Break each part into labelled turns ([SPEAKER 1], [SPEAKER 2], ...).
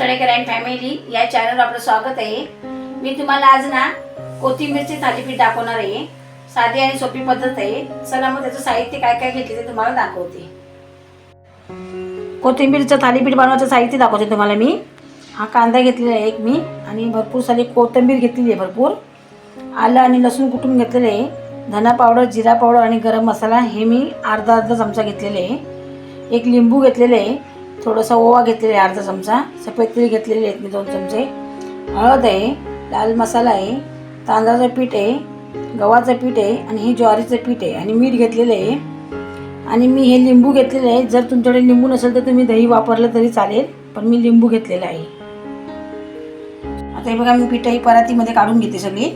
[SPEAKER 1] Pradeep Talekar and family या चॅनलवर आपलं स्वागत आहे. मी तुम्हाला आज ना कोथिंबीरची थालीपीठ दाखवणार आहे. साधी आणि सोपी पद्धत आहे. चला मग त्याचं साहित्य काय काय घेतले ते तुम्हाला दाखवते. कोथिंबीरचं थालीपीठ बनवायचं साहित्य दाखवते तुम्हाला मी. हा कांदा घेतलेला आहे एक मी आणि भरपूर सारी कोथिंबीर घेतलेली आहे भरपूर. आलं आणि लसूण कुटून घेतलेलं आहे. धना पावडर जिरा पावडर आणि गरम मसाला हे मी अर्धा अर्धा चमचा घेतलेले आहे. एक लिंबू घेतलेले आहे. थोडासा ओवा घेतलेला आहे अर्धा चमचा. सफेद तिळ घेतलेले आहेत मी दोन चमचे. हळद आहे लाल मसाला आहे तांदळाचं पीठ आहे गव्हाचं पीठ आहे आणि हे ज्वारीचं पीठ आहे. आणि मीठ घेतलेलं आहे. आणि मी हे लिंबू घेतलेलं आहे. जर तुमच्याकडे लिंबू नसेल तर तुम्ही दही वापरलं तरी चालेल पण मी लिंबू घेतलेलं आहे. आता हे बघा मी पीठ ही परातीमध्ये काढून घेते सगळी.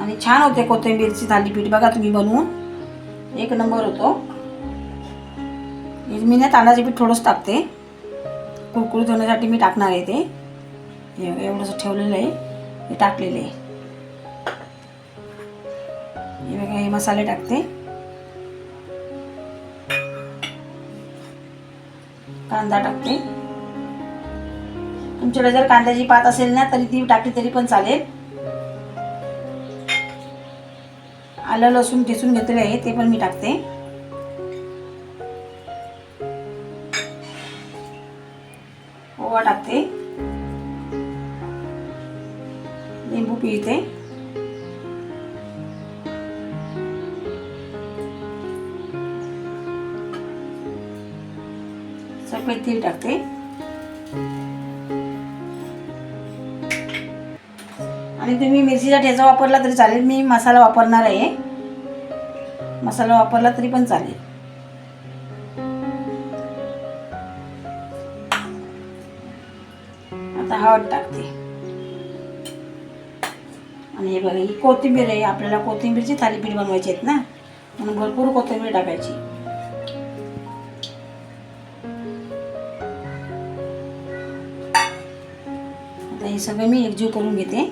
[SPEAKER 1] आणि छान होते कोथिंबीरची थालीपीठ. बघा तुम्ही बनवून. एक नंबर होतो. म्हणजे मी ना तांदळाचे पीठ थोडंच टाकते. कुरकुरीत होण्यासाठी मी टाकणार आहे ते. एवढंसं ठेवलेलं आहे. हे टाकलेलं आहे. हे हे मसाले टाकते. कांदा टाकते. तुमच्याकडे जर कांद्याची पात असेल ना तरी ती टाकली तरी पण चालेल. आलं लसूण ठेचून घेतले आहे ते पण मी टाकते. ओवा टाकते लिंबू पिळते. सफेद तीळ टाकते. आणि तुम्ही मिरचीचा ठेचा वापरला तरी चालेल. मी मसाला वापरणार आहे. मसाला वापरला तरी पण चालेल. हळद टाकते. आणि हे बघा ही कोथिंबीर आहे. आपल्याला कोथिंबीरची थालीपीठ बनवायची आहेत ना. म्हणून भरपूर कोथिंबीर टाकायची. आता हे सगळं मी एकजीव करून घेते.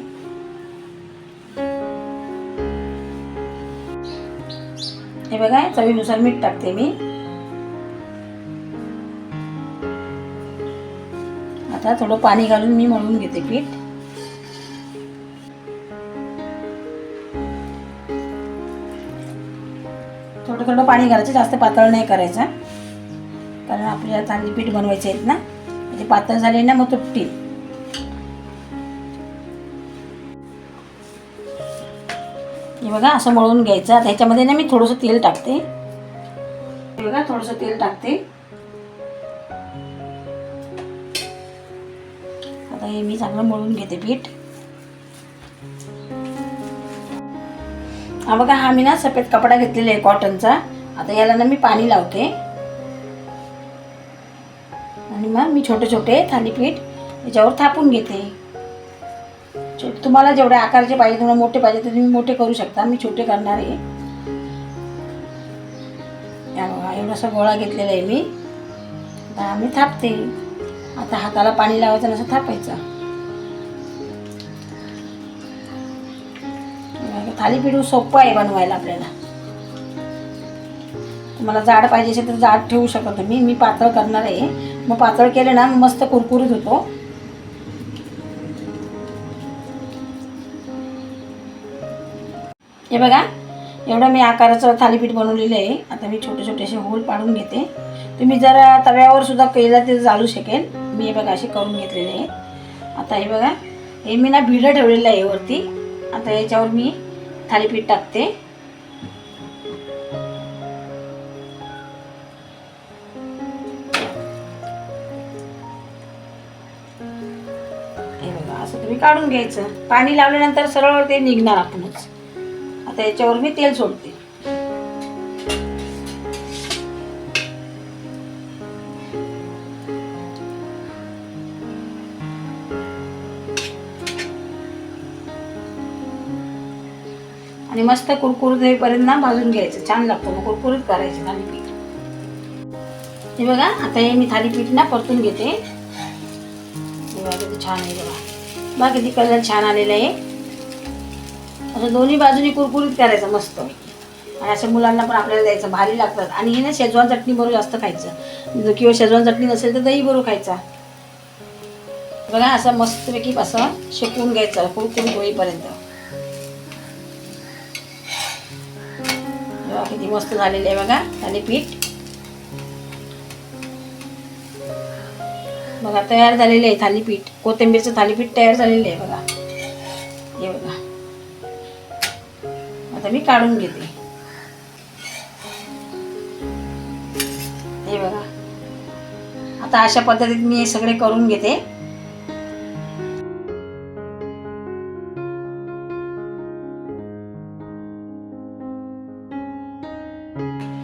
[SPEAKER 1] हे बघा चवीनुसार मीठ टाकते मी. आता थोडं पाणी घालून मी मळून घेते पीठ. थोडं थोडं पाणी घालायचं जास्त पातळ नाही करायचं. कारण आपल्याला चांगली पीठ बनवायचे आहेत ना. ते पातळ झाले ना मग तुटतील. हे बघा असं मळून घ्यायचं. आता ह्याच्यामध्ये ना मी थोडंसं तेल टाकते. बघा थोडंसं तेल टाकते. आता हे मी चांगलं मळून घेते पीठ. हा बघा हा मी ना सफेद कपडा घेतलेला आहे कॉटनचा आता याला ना मी पाणी लावते. आणि मग मी छोटे छोटे थालीपीठ याच्यावर थापून घेते. छो- तुम्हाला जेवढे आकाराचे पाहिजे तुम्हाला मोठे पाहिजे तर तुम्ही मोठे करू शकता. मी छोटे करणार आहे. या बघा एवढासा गोळा घेतलेला आहे मी. आता आम्ही थापते. आता हाताला पाणी लावायचं नसं असं थापायचं. थालीपीठ सोपं आहे बनवायला आपल्याला. तुम्हाला जाड पाहिजे असेल तर जाड ठेवू शकता तुम्ही. मी पातळ करणार आहे. मग पातळ केलं ना मस्त कुरकुरीत होतो. हे बघा. एवढं मी आकाराचं थालीपीठ बनवलेलं आहे. आता मी छोटे छोटे असे होल पाडून घेते. तुम्ही जर तव्यावर सुद्धा केलं ते चालू शकेल. मी हे बघा असे करून घेतलेले आहे. आता हे बघा हे मी ना भिडं ठेवलेलं आहे वरती. आता याच्यावर मी थालीपीठ टाकते. हे बघा असं तुम्ही काढून घ्यायचं. पाणी लावल्यानंतर सरळ ते निघणार आपणच आता याच्यावर मी तेल सोडते. आणि मस्त कुरकुरीत होईपर्यंत ना भाजून घ्यायचं. छान लागतं. मग कुरकुरीत करायचं थालीपीठ. हे बघा आता हे मी थालीपीठ ना परतून घेते. हे बघा किती छान आहे बघा. बघा किती कलर छान आलेला आहे. असं दोन्ही बाजूनी कुरकुरीत करायचं मस्त. आणि अशा मुलांना पण आपल्याला द्यायचं भारी लागतात. आणि हे ना शेजवान चटणी बरोबर जास्त खायचं. किंवा शेजवान चटणी नसेल तर दही बरोबर खायचा. बघा असं मस्तपैकी असं शेकून घ्यायचं कुरकुरीत होईपर्यंत. किती मस्त झालेलं आहे बघा थालीपीठ बघा तयार झालेले आहे थालीपीठ. कोथिंबीरचं थालीपीठ तयार झालेलं आहे बघा. आता मी काढून घेते. हे बघा. आता अशा पद्धतीत मी हे सगळे करून घेते.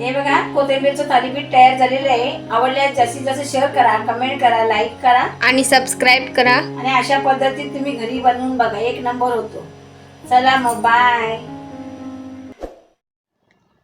[SPEAKER 1] हे बघा कोथिंबीरचं थालीपीठ तयार झालेलं आहे. आवडल्यास जास्तीत जास्त शेअर करा कमेंट करा लाईक करा.
[SPEAKER 2] आणि सबस्क्राईब करा.
[SPEAKER 1] आणि अशा पद्धतीत तुम्ही घरी बनवून बघा एक नंबर होतो. चला मग बाय